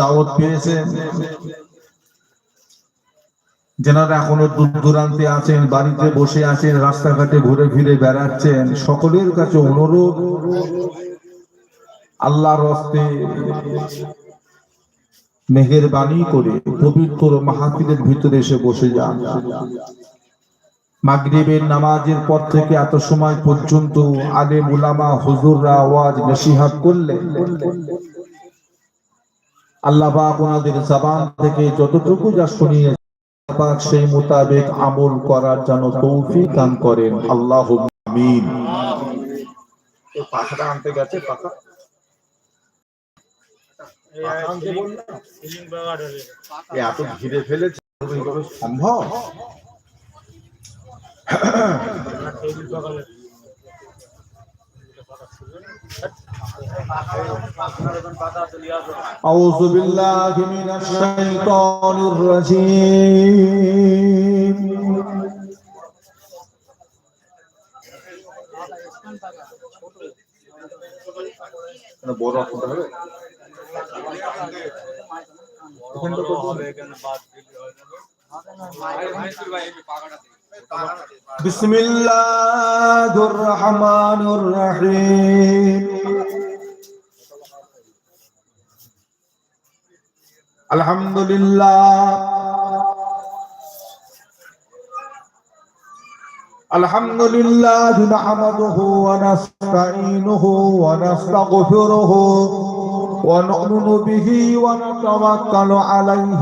দাওয়াত পেয়েছেন যেনারা এখনও দূর দূরান্তে আছেন, বাড়িতে বসে আছেন, রাস্তাঘাটে ঘুরে ফিরে বেড়াচ্ছেন, সকলের কাছে অনুরোধ, আল্লাহর হস্তে মেঘের বাণী করে পবিত্র মাহাতিরের ভিতরে এসে বসে যান। মাগরিবের নামাজের পর থেকে এত সময় পর্যন্ত আলে মুলামা হুজুররা আওয়াজ, নসিহাত করলেন। আল্লাহ পাক ওনাদের জবান থেকে যতটুকু যা শুনিয়ে পাক সেই মোতাবেক আমল করার যেন তৌফিক দান করেন। আল্লাহ আমিন। পাখাটা আনতে গেছে পাখা। এত ঘিরে ফেলেছে সম্ভব? أعوذ بالله من الشيطان الرجيم বড় অক্ষরটা হবে এখানটা তো بسم الله الرحمن الرحيم الحمد لله الحمد لله نحمده ونستعينه ونستغفره ونؤمن به ونتوكل عليه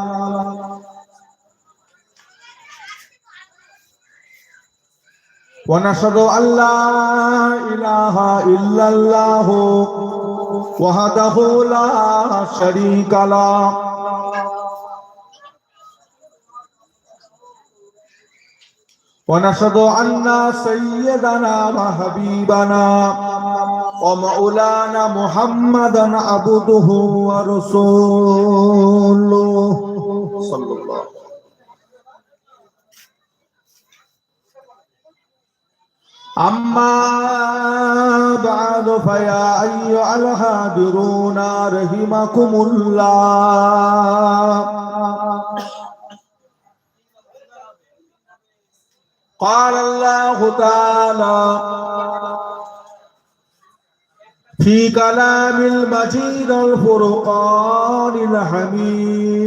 ونشهد أن لا إله إلا الله وحده لا شريك له ونشهد أن سيدنا وحبيبنا ومولانا محمدا عبده ورسوله صلى الله عليه وسلم أما بعد فيا أيها الهادرون رحمكم الله قال الله تعالى في كلام المجيد الفرقان الحميد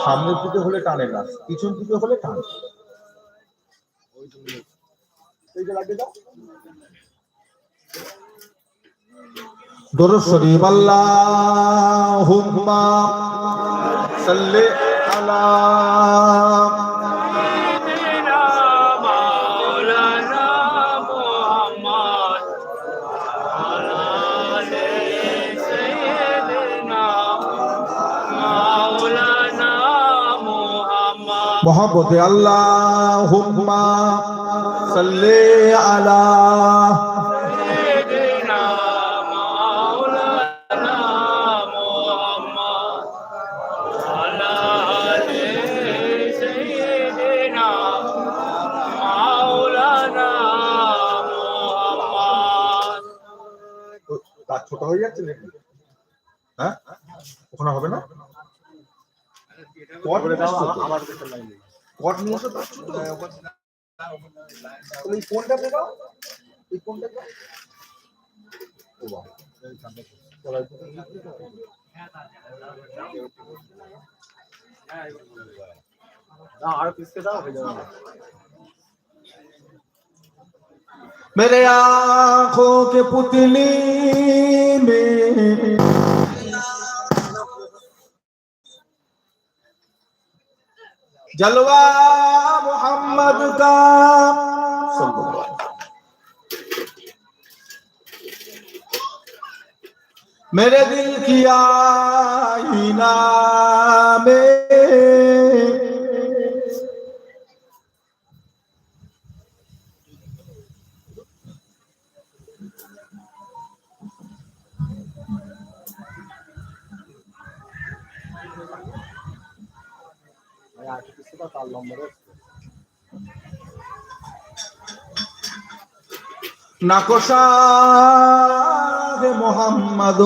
সামনের দিকে হলে টানে না পিছন দিকে হলে টানে। দরুদ শরীফ আল্লাহুম্মা সাল্লি আলা محبت اللهم صل على سيدنا مولانا محمد وعلى آل سيدنا مولانا محمد ছোট হয়ে যাচ্ছে নাকি হ্যাঁ ওখানে হবে না কট নিয়ে এসছো তো? কট নিয়ে এসো তো ছোট। তাহলে এই ফোনটা দেখাও এই ফোনটা দাও। ও বাবা। मेरे आंखों के पुतली में जलवा मोहम्मद का। मेरे दिल की आईना में নাকশারে মোহাম্মদ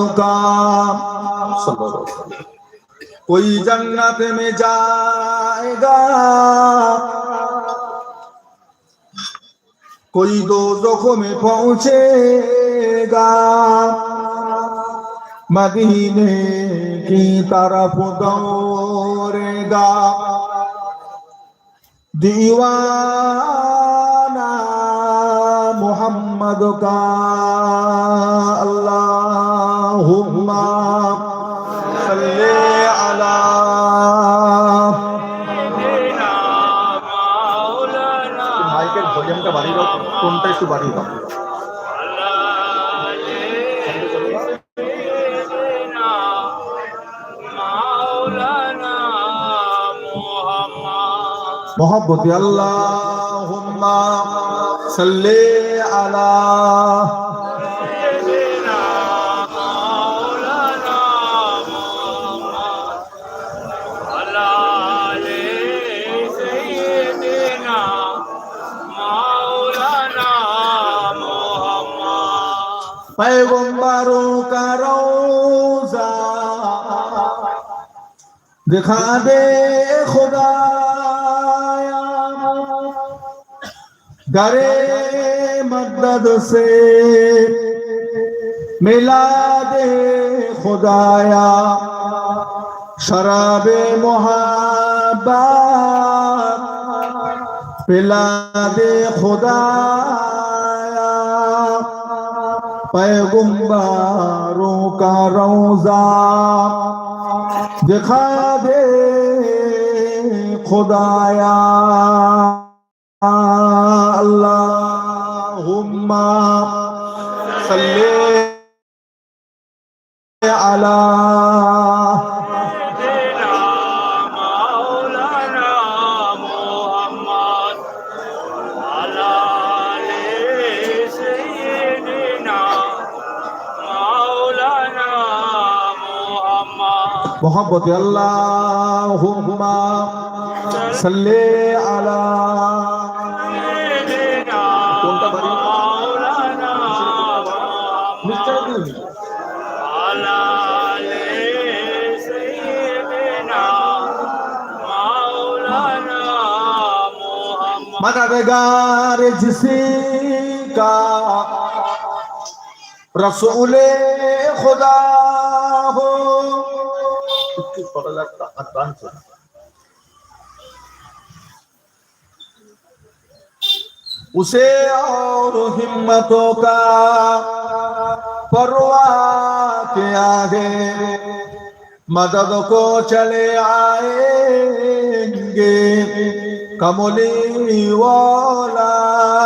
কই জন্নত মে যায়গা। কই মদিনে কি তারা পুতরে গা দিওয়ানা মোহাম্মদ কা محبت اللهم صل على پیغمبروں کا روزہ دکھا دے خدا دارے مدد سے ملا دے خدایا شراب محبت پلا دے خدایا پیغمباروں کا روزہ دکھا دے خدایا اللهم صل على محبت اللهم صل على मददगार जिसका रसूल खुदा हो उसे और हिम्मतों का परवाह के आगे मदद को चले आएंगे কমলিওয়ালা